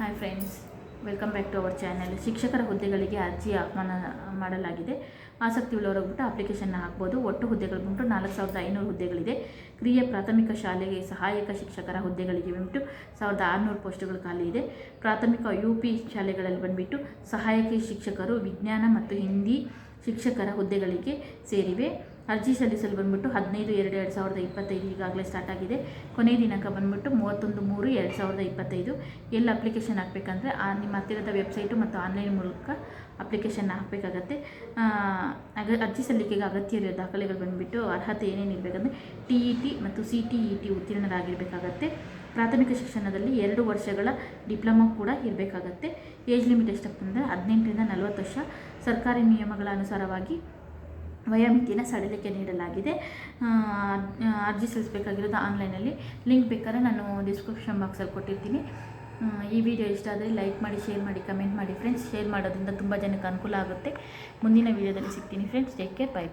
Hi friends, welcome back to our channel. ಶಿಕ್ಷಕರ ಹುದ್ದೆಗಳಿಗೆ ಅರ್ಜಿ ಆಹ್ವಾನ ಮಾಡಲಾಗಿದೆ. ಆಸಕ್ತಿ ಉಳ್ಳವರು ಬಿಟ್ಟು ಅಪ್ಲಿಕೇಶನ್ನ ಹಾಕ್ಬೋದು. ಒಟ್ಟು ಹುದ್ದೆಗಳು ಬಂದ್ಬಿಟ್ಟು ನಾಲ್ಕು ಸಾವಿರದ ಐನೂರು ಹುದ್ದೆಗಳಿದೆ. ಕ್ರಿಯೆ ಪ್ರಾಥಮಿಕ ಶಾಲೆಗೆ ಸಹಾಯಕ ಶಿಕ್ಷಕರ ಹುದ್ದೆಗಳಿಗೆ ಬಂದ್ಬಿಟ್ಟು ಸಾವಿರದ ಆರುನೂರು ಪೋಸ್ಟ್ಗಳು ಖಾಲಿ ಇದೆ. ಪ್ರಾಥಮಿಕ ಯು ಪಿ ಶಾಲೆಗಳಲ್ಲಿ ಬಂದುಬಿಟ್ಟು ಸಹಾಯಕ ಶಿಕ್ಷಕರು, ವಿಜ್ಞಾನ ಮತ್ತು ಹಿಂದಿ ಶಿಕ್ಷಕರ ಹುದ್ದೆಗಳಿಗೆ ಸೇರಿವೆ. ಅರ್ಜಿ ಸಲ್ಲಿಸಲು ಬಂದ್ಬಿಟ್ಟು ಹದಿನೈದು ಎರಡು ಎರಡು ಸಾವಿರದ ಇಪ್ಪತ್ತೈದು ಈಗಾಗಲೇ ಸ್ಟಾರ್ಟ್ ಆಗಿದೆ. ಕೊನೆಯ ದಿನಾಂಕ ಬಂದ್ಬಿಟ್ಟು ಮೂವತ್ತೊಂದು ಮೂರು ಎರಡು ಸಾವಿರದ ಇಪ್ಪತ್ತೈದು. ಎಲ್ಲಿ ಅಪ್ಲಿಕೇಶನ್ ಹಾಕಬೇಕಂದ್ರೆ, ಆ ನಿಮ್ಮ ಹತ್ತಿರದ ವೆಬ್ಸೈಟು ಮತ್ತು ಆನ್ಲೈನ್ ಮೂಲಕ ಅಪ್ಲಿಕೇಶನ್ ಹಾಕಬೇಕಾಗತ್ತೆ. ಅಗ, ಅರ್ಜಿ ಸಲ್ಲಿಕೆಗೆ ಅಗತ್ಯ ಇರೋ ದಾಖಲೆಗಳು ಬಂದುಬಿಟ್ಟು ಅರ್ಹತೆ ಏನೇನು ಇರಬೇಕಂದ್ರೆ ಟಿ ಇ ಟಿ ಮತ್ತು ಸಿ ಟಿ ಇ ಟಿ ಉತ್ತೀರ್ಣರಾಗಿರಬೇಕಾಗತ್ತೆ. ಪ್ರಾಥಮಿಕ ಶಿಕ್ಷಣದಲ್ಲಿ ಎರಡು ವರ್ಷಗಳ ಡಿಪ್ಲೊಮಾ ಕೂಡ ಇರಬೇಕಾಗತ್ತೆ. ಏಜ್ ಲಿಮಿಟ್ ಎಷ್ಟಪ್ಪ ಅಂದರೆ ಹದಿನೆಂಟರಿಂದ ನಲವತ್ತು ವರ್ಷ. ಸರ್ಕಾರಿ ನಿಯಮಗಳ ಅನುಸಾರವಾಗಿ ವಯೋಮಿತಿಯನ್ನು ಸಡಿಲಿಕೆ ನೀಡಲಾಗಿದೆ. ಅರ್ಜಿ ಸಲ್ಲಿಸಬೇಕಾಗಿರೋದು ಆನ್ಲೈನಲ್ಲಿ. ಲಿಂಕ್ ಬೇಕಾದ್ರೆ ನಾನು ಡಿಸ್ಕ್ರಿಪ್ಷನ್ ಬಾಕ್ಸಲ್ಲಿ ಕೊಟ್ಟಿರ್ತೀನಿ. ಈ ವಿಡಿಯೋ ಇಷ್ಟ ಆದರೆ ಲೈಕ್ ಮಾಡಿ, ಶೇರ್ ಮಾಡಿ, ಕಮೆಂಟ್ ಮಾಡಿ. ಫ್ರೆಂಡ್ಸ್, ಶೇರ್ ಮಾಡೋದ್ರಿಂದ ತುಂಬ ಜನಕ್ಕೆ ಅನುಕೂಲ ಆಗುತ್ತೆ. ಮುಂದಿನ ವಿಡಿಯೋದಲ್ಲಿ ಸಿಗ್ತೀನಿ. Friends, take care. ಬೈ